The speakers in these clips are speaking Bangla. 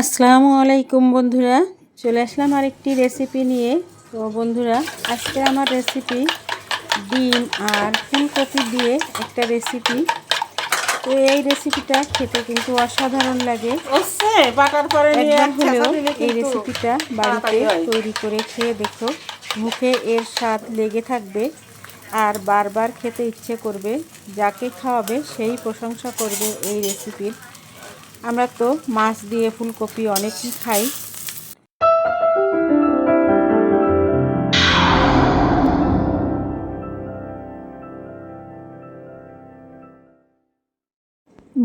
আসসালামু আলাইকুম বন্ধুরা চলে আসলাম আরেকটি রেসিপি নিয়ে। তো বন্ধুরা আজকে আমার রেসিপি ডিম আর ফুলকপি দিয়ে একটা রেসিপি তো এই রেসিপিটা খেতে কিন্তু অসাধারণ লাগে। একবার হলেও এই রেসিপিটা বাড়িতে তৈরি করে খেয়ে দেখো মুখে এর স্বাদ লেগে থাকবে আর বারবার খেতে ইচ্ছে করবে। যাকে খাওয়াবে সেই প্রশংসা করবে এই রেসিপির আমরা তো মাছ দিয়ে ফুলকপি অনেকই খাই।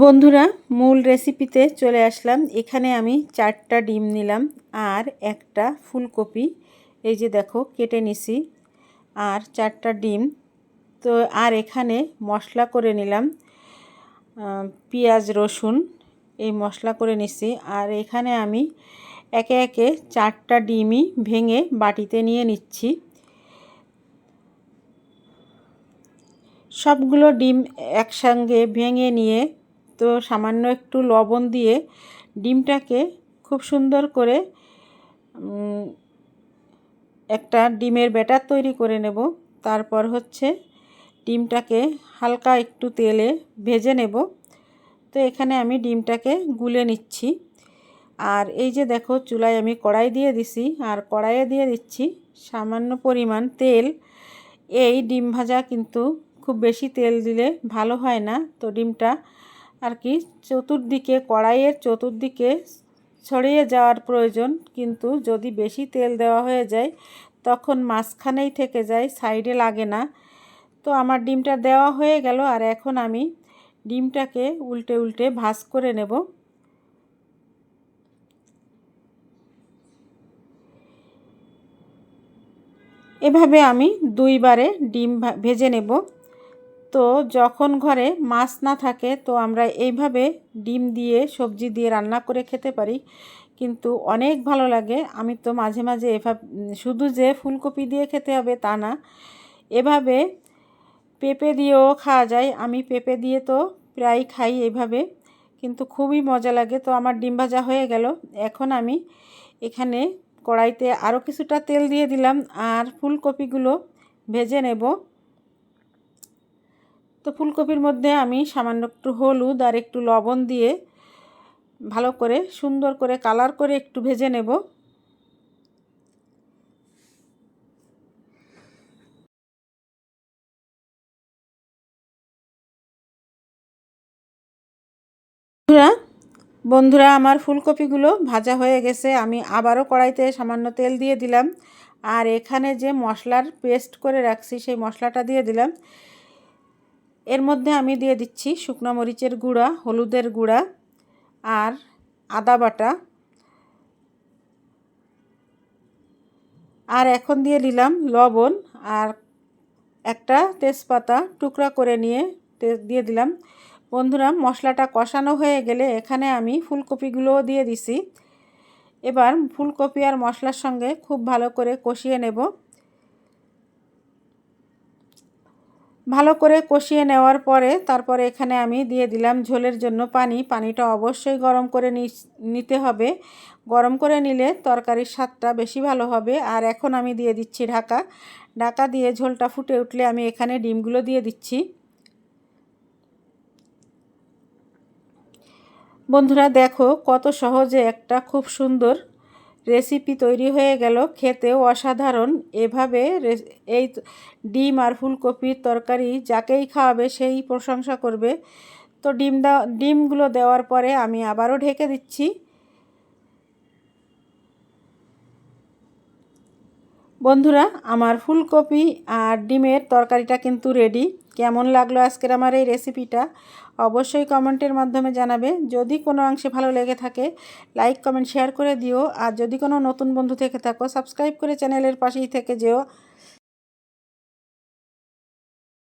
বন্ধুরা, মূল রেসিপিতে চলে আসলাম। এখানে আমি চারটা ডিম নিলাম আর একটা ফুলকপি। এই যে দেখো, কেটে নিছি। আর চারটা ডিম। তো আর এখানে মশলা করে নিলাম পেঁয়াজ রসুন। এই মশলা করে নিছি আর এখানে আমি একে একে চারটা ডিমই ভেঙে বাটিতে নিয়ে নিচ্ছি। সবগুলো ডিম একসঙ্গে ভেঙে নিয়ে তো সামান্য একটু লবণ দিয়ে ডিমটাকে খুব সুন্দর করে একটা ডিমের ব্যাটার তৈরি করে নেব। তারপর হচ্ছে ডিমটাকে হালকা একটু তেলে ভেজে নেব। তো এখানে আমি ডিমটাকে গুলে নিচ্ছি। আর এই যে দেখো, চুলায় আমি কড়াই দিয়ে দিছি। আর কড়াইয়ে দিয়ে দিচ্ছি সামান্য পরিমাণ তেল। এই ডিম ভাজা কিন্তু খুব বেশি তেল দিলে ভালো হয় না। তো ডিমটা আর কি চতুর্দিকে, কড়াইয়ের চতুর্দিকে ছড়িয়ে যাওয়ার প্রয়োজন। কিন্তু যদি বেশি তেল দেওয়া হয়ে যায়, তখন মাঝখানেই থেকে যায়, সাইডে লাগে না। তো আমার ডিমটা দেওয়া হয়ে গেল। আর এখন আমি ডিমটাকে উল্টে উল্টে ভাজ করে নেব। এভাবে আমি দুইবারে ডিম ভেজে নেব। তো যখন ঘরে মাছ না থাকে, তো আমরা এইভাবে ডিম দিয়ে, সবজি দিয়ে রান্না করে খেতে পারি। কিন্তু অনেক ভালো লাগে। আমি তো মাঝে মাঝে এভাবে, শুধু যে ফুলকপি দিয়ে খেতে হবে তা না। এভাবে পেঁপে দিয়েও খাওয়া যায়। আমি পেঁপে দিয়ে তো প্রায় খাই এইভাবে, কিন্তু খুবই মজা লাগে। তো আমার ডিম ভাজা হয়ে গেল। এখন আমি এখানে কড়াইতে আরও কিছুটা তেল দিয়ে দিলাম আর ফুলকপিগুলো ভেজে নেব। তো ফুলকপির মধ্যে আমি সামান্য একটু হলুদ আর একটু লবণ দিয়ে ভালো করে সুন্দর করে কালার করে একটু ভেজে নেব। বন্ধুরা বন্ধুরা, আমার ফুলকপিগুলো ভাজা হয়ে গেছে। আমি আবারও কড়াইতে সামান্য তেল দিয়ে দিলাম। আর এখানে যে মশলার পেস্ট করে রাখছি, সেই মশলাটা দিয়ে দিলাম। এর মধ্যে আমি দিয়ে দিচ্ছি শুকনো মরিচের গুঁড়া, হলুদের গুঁড়া আর আদা বাটা। আর এখন দিয়ে দিলাম লবণ আর একটা তেজপাতা টুকরা করে নিয়ে দিয়ে দিলাম। বন্ধুরা, মশলাটা কষানো হয়ে গেলে এখানে আমি ফুলকপিগুলোও দিয়ে দিছি। এবার ফুলকপি আর মশলার সঙ্গে খুব ভালো করে কষিয়ে নেব। ভালো করে কষিয়ে নেওয়ার পরে তারপরে এখানে আমি দিয়ে দিলাম ঝোলের জন্য পানি। পানিটা অবশ্যই গরম করে নিতে হবে। গরম করে নিলে তরকারির স্বাদটা বেশি ভালো হবে। আর এখন আমি দিয়ে দিচ্ছি ঢাকা। ঢাকা দিয়ে ঝোলটা ফুটে উঠলে আমি এখানে ডিমগুলো দিয়ে দিচ্ছি। বন্ধুরা দেখো, কত সহজে একটা খুব সুন্দর রেসিপি তৈরি হয়ে গেল। খেতেও অসাধারণ। এভাবে এই ডিম আর ফুলকপির তরকারি যাকেই খাওয়াবে সেই প্রশংসা করবে। তো ডিম দেওয়া ডিমগুলো দেওয়ার পরে আমি আবারও ঢেকে দিচ্ছি। বন্ধুরা, আমার ফুলকপি আর ডিমের তরকারিটা কিন্তু রেডি কেমন লাগল আজকের আমার এই রেসিপিটা অবশ্যই কমেন্টের মাধ্যমে জানাবে। যদি কোনো অংশে ভালো লেগে থাকে লাইক কমেন্ট শেয়ার করে দিও। আর যদি কোনো নতুন বন্ধু থেকে থাকো সাবস্ক্রাইব করে চ্যানেলের পাশেই থেকে যেও।